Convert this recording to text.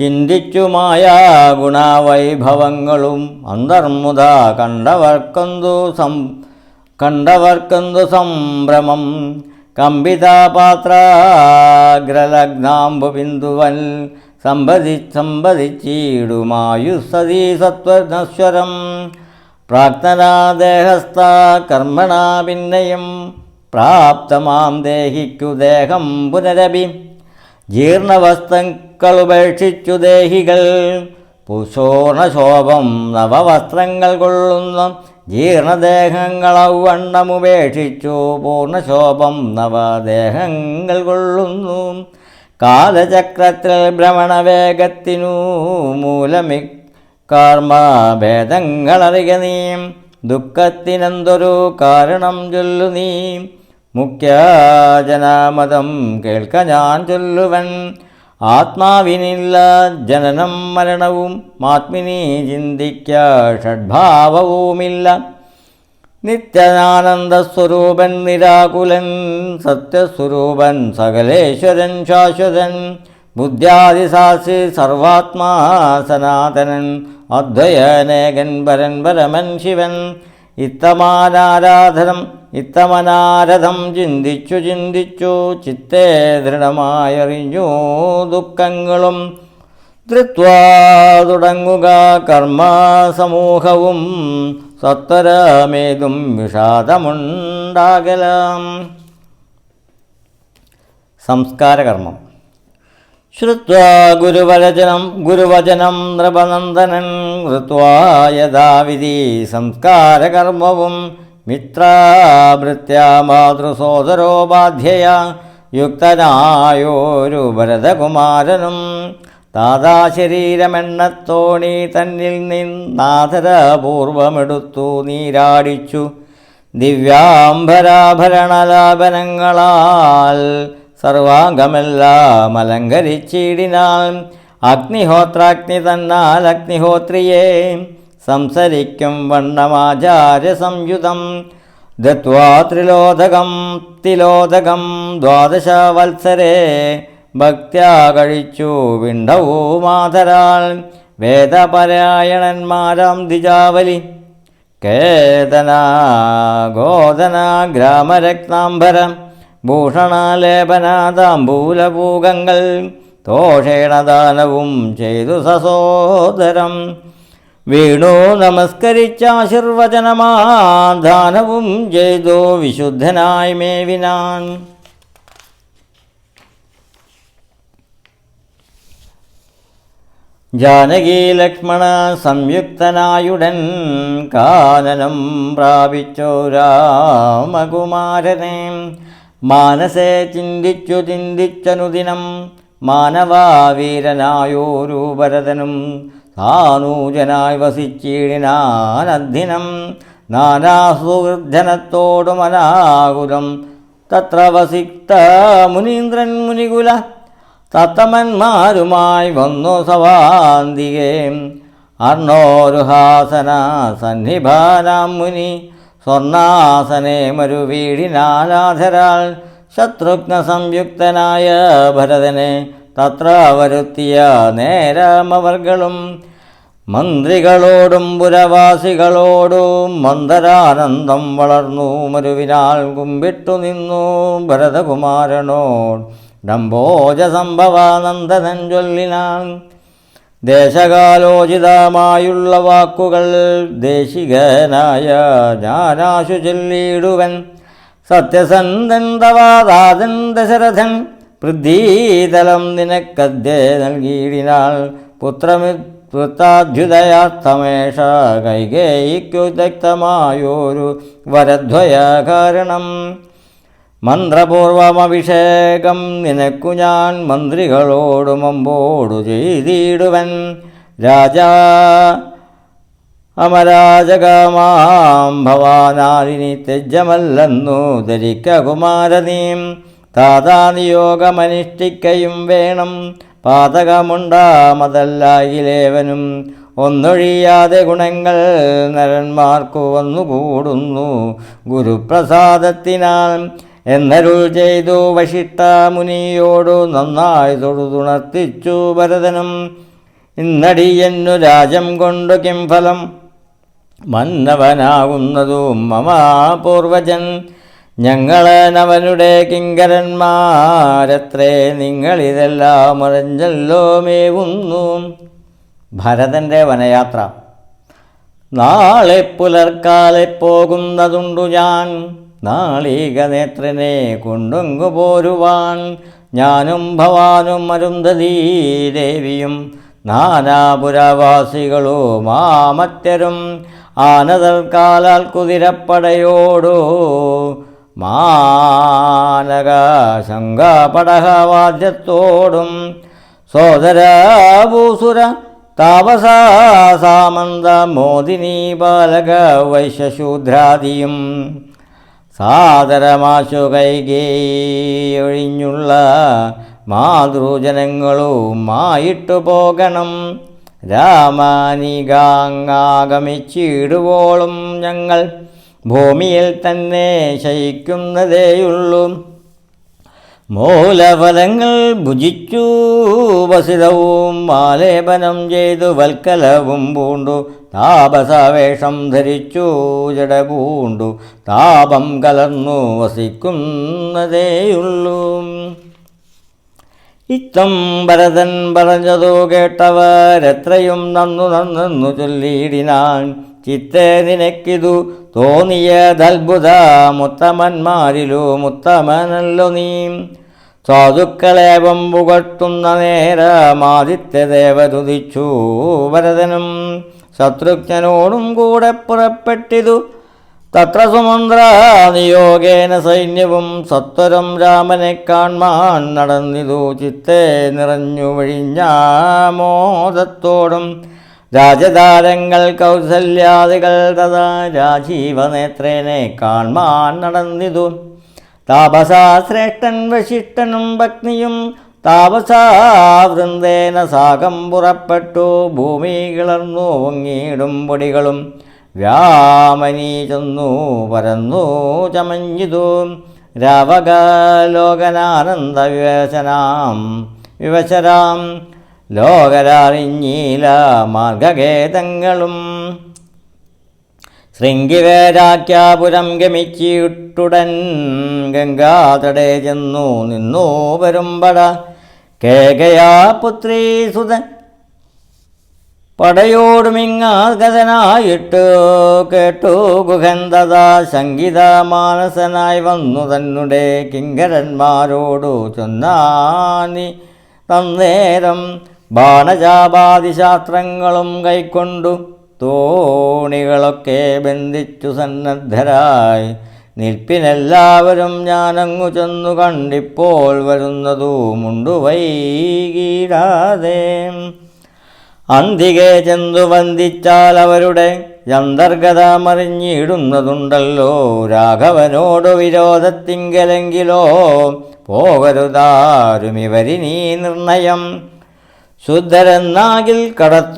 ചിന്തിച്ചുമായ ഗുണവൈഭവങ്ങളും അന്തർമുത കണ്ടവർക്കെന്തു some കണ്ടവർക്കെന്തു സംഭ്രമം? കമ്പിതാപാത്രാഗ്രലഗ്നാംബു ബിന്ദുവൻ സമ്പതി സമ്പതിച്ചിടുമായു സതീ സത്വനശ്വരം പ്രാക്തനാദേഹസ്ഥ കർമ്മണാ പിന്നയും പ്രാപ്തമാം ദേഹിക്കു ദേഹം പുനരപി ജീർണവസ്തുക്കളുപേക്ഷിച്ചു ദേഹികൾ പുശോണശോഭം നവവസ്ത്രങ്ങൾ കൊള്ളുന്ന ജീർണദേഹങ്ങളവണ്ണമുപേക്ഷിച്ചു പൂർണശോഭം നവദേഹങ്ങൾ കൊള്ളുന്നു. കാലചക്രത്തിൽ ഭ്രമണവേഗത്തിനു മൂലമി കർമ്മഭേദങ്ങളറിയ നീ. ദുഃഖത്തിനെന്തൊരു കാരണം ചൊല്ലു നീ മുഖ്യജനമതം കേൾക്ക ഞാൻ ചൊല്ലുവൻ. ആത്മാവിനില്ല ജനനം മരണവും ആത്മിനി ചിന്തിക്ക ഷഡ്ഭാവവുമില്ല. നിത്യാനന്ദ സ്വരൂപൻ നിരാകുലൻ സത്യസ്വരൂപൻ സകലേശ്വരൻ ശാശ്വതൻ ബുദ്ധ്യാദിസാസി സർവാത്മാ സനാതനൻ അദ്വയനേകൻ പരൻ പരമൻ ശിവൻ. ഇത്തമാനാരാധനം ഇത്തമനാരഥം ചിന്തിച്ചു ചിന്തിച്ചു ചിത്തേ ദൃഢമായറിഞ്ഞു ദുഃഖങ്ങളും. ധൃത്വാ തുടങ്ങുക കർമ്മസമൂഹവും സത്വരമേതും വിഷാദമുണ്ടാകലാം. സംസ്കാരകർമ്മം. ശ്രുത്വാ ഗുരുവചനം ഗുരുവചനം നൃപനന്ദനൻ കൃത്വാ യഥാവിധി സംസ്കാരകർമ്മവും മാതൃസോദരോ മാതൃസോദരോപാധ്യയ യുക്തനായോരു ഭരതകുമാരനും താതാശരീരമെണ്ണത്തോണി തന്നിൽ നിന്നാധരപൂർവമെടുത്തു നീരാടിച്ചു. ദിവ്യാംബരാഭരണലാപനങ്ങളാൽ സർവാംഗമെല്ലാം അലങ്കരിച്ചിടിനാൽ അഗ്നിഹോത്രാഗ്നി തന്നാൽ അഗ്നിഹോത്രിയെ സംസരിക്കും വണ്ണമാചാര്യ സംയുതം ദത്വാ ത്രിലോദകം തിലോദകം ദ്വാദശ വത്സരേ ഭക്ത്യാ കഴിച്ചു വിണ്ടവുമാതരാൾ വേദപരായണന്മാരാം ദിജാവലി കേതന ഗോദന ഗ്രാമരത്നാംബരം. ഭൂഷണാലേപനാതാംബൂലപൂകങ്ങൾ തോഷേണദാനവും ചെയ്തു സസോദരം വീണു നമസ്കരിച്ചാശീർവചനമാ ദാനവും ചെയ്തു വിശുദ്ധനായി മേവിനാൻ. ജാനകി ലക്ഷ്മണ സംയുക്തനായുടൻ കാനനം പ്രാപിച്ചു രാമകുമാരനെ. മാനസെ ചിന്തിച്ചു ചിന്തിച്ചനുദിനം മാനവാവീരനായോരു ഭരതനും സാനൂജനായി വസിച്ചീടിനാനദ്ദിനം നാനാസുഹൃദ്ധനത്തോടു മനാകുലം തത്ര വസിക്ത മുനീന്ദ്രൻ മുനികുല തത്തമന്മാരുമായി വന്നു സവാന്തികേം അർണോരുഹാസന സന്നിഭാനാം മുനി സ്വർണാസനെ മരുവീടിനാലാധരാൽ ശത്രുഘ്ന സംയുക്തനായ ഭരതനെ തത്ര വരുത്തിയ നേരമവർകളും മന്ത്രികളോടും പുരവാസികളോടും മന്ദരാനന്ദം വളർന്നു. മരുവിനാൽ കുമ്പിട്ടു നിന്നു ഭരതകുമാരനോ ഡംബോജ സംഭവാനന്ദനൻ ചൊല്ലിനാൻ ദേശകാലോചിതമായുള്ള വാക്കുകൾ ദേശികനായ ഞാനാശു ചൊല്ലിയിടുവൻ. സത്യസന്ധൻ തവാദാതൻ ദശരഥൻ പൃഥ്വീതലം നിനക്കദ്യ നൽകിയിടിനാൾ. പുത്രമി പുത്രാഭ്യുദയാർത്ഥമേഷ കൈകേയിക്കു ദക്തമായൊരു വരദ്വയ കാരണം. മന്ത്രപൂർവമഭിഷേകം നിനക്കു ഞാൻ മന്ത്രികളോടും മമ്പോടു ചെയ്തിടുവൻ. രാജാ അമരാജകമാം ഭവാനാദിനി തെജ്ജമല്ലെന്നു ധരിക്ക കുമാരനീം. താതാനിയോഗമനുഷ്ഠിക്കയും വേണം പാതകമുണ്ടാമതല്ലായിലേവനും ഒന്നൊഴിയാതെ ഗുണങ്ങൾ നരന്മാർക്കു വന്നുകൂടുന്നു ഗുരുപ്രസാദത്തിനാൽ എന്നരുൾ ചെയ്തു വശിട്ട മുനിയോടു നന്നായി തൊടുതുണർത്തിച്ചു ഭരതനും. ഇന്നടിയെന്നു രാജം കൊണ്ടു കിം ഫലം മന്നവനാകുന്നതും മമ പൂർവജൻ ഞങ്ങളനവനുടെ കിങ്കരന്മാരത്രേ നിങ്ങളിതെല്ലാം അറിഞ്ഞല്ലോ മേവുന്നു. ഭരതന്റെ വനയാത്ര. നാളെ പുലർക്കാലെ പോകുന്നതുണ്ടു ഞാൻ. നാളിക നേത്രനെ കൊണ്ടുങ്ങു പോരുവാൻ ഞാനും ഭവാനും അരുന്ധതീ ദേവിയും നാനാപുരവാസികളും മാമത്യരും ആനതൽക്കാലാൽ കുതിരപ്പടയോടോ മാനക ശങ്കപടഹവാദ്യത്തോടും സോദരാഭൂസുര താപസ സാമന്ത മോദിനി ബാലക വൈശ്യശൂദ്രാദിയും സാദരമാശു കൈകേയൊഴിഞ്ഞുള്ള മാതൃജനങ്ങളുമായിട്ടു പോകണം. രാമാനികാങ്ങാഗമിച്ചിടുവോളും ഞങ്ങൾ ഭൂമിയിൽ തന്നെ ശയിക്കുന്നതേയുള്ളൂ. മൂലഫലങ്ങൾ ഭുജിച്ചു വസിതവും ആലേപനം ചെയ്തു വൽക്കലവും പൂണ്ടു താപസവേഷം ധരിച്ചു ജടപൂണ്ടു താപം കലർന്നു വസിക്കുന്നതേയുള്ളൂ. ഇത്തം ഭരതൻ പറഞ്ഞതു കേട്ടവരെത്രയും നന്നു നന്നു ചൊല്ലിയിടിനാൻ ചിത്തെ നിനക്കിതു തോന്നിയതത്ഭുത മുത്തമന്മാരിലു മുത്തമനല്ലോ നീ. സാധുക്കളേവം പുകട്ടുന്ന നേരമാദിത്യദേവതുതിച്ചു ഭരതനും ശത്രുഘ്നോടും കൂടെ പുറപ്പെട്ടിതു. തത്ര സുമന്ത്ര നിയോഗേന സൈന്യവും സത്വരം രാമനെ കാൺമാൻ നടന്നിതു. ചിത്തെ നിറഞ്ഞു വഴിഞ്ഞാമോദത്തോടും രാജതാരങ്ങൾ കൗസല്യാദികൾ തഥാ രാജീവനേത്രേനെ കാൺമാൻ നടന്നിതു. താപസാശ്രേഷ്ഠൻ വശിഷ്ഠനും ഭഗ്നിയും താപസാവൃന്ദേന സാകം പുറപ്പെട്ടു. ഭൂമി കിളർന്നു പൊങ്ങിയിടും പൊടികളും. വ്യാമനി ചെന്നു പരന്നു ചമഞ്ഞിതു. രാവകലോകനാനന്ദ വിവശനാം വിവശരാം. ലോകരാറിഞ്ഞീല മാർഗഗേതങ്ങളും ശൃംഗിവേരാഖ്യാപുരം ഗമിച്ചിട്ടുടൻ ഗംഗാതടേ ചെന്നു നിന്നു വരുമ്പട കേകയാ പുത്രീ സുതൻ പടയോടുമിങ്ങാഗതനായിട്ടു കേട്ടു ഗുഹന്തത ശങ്കിത മാനസനായി വന്നു തന്നെ കിങ്കരന്മാരോടു ചൊന്നാനി. തന്നേരം ബാണജാപാതിശാസ്ത്രങ്ങളും കൈക്കൊണ്ടു തോണികളൊക്കെ ബന്ധിച്ചു സന്നദ്ധരായി. നിൽപ്പിനെല്ലാവരും ഞാനങ്ങു ചെന്നു കണ്ടിപ്പോൾ വരുന്നതു മുണ്ടു വൈകീടാതെ അന്തികെ ചെന്നു വന്ദിച്ചാൽ അവരുടെ അന്തർഗതമറിഞ്ഞിടുന്നതുണ്ടല്ലോ രാഘവനോടു വിരോധത്തിങ്കലെങ്കിലോ പോകരുതാരുമിവരിനീ നിർണയം. ശുദ്ധരെന്നാകിൽ കടത്തു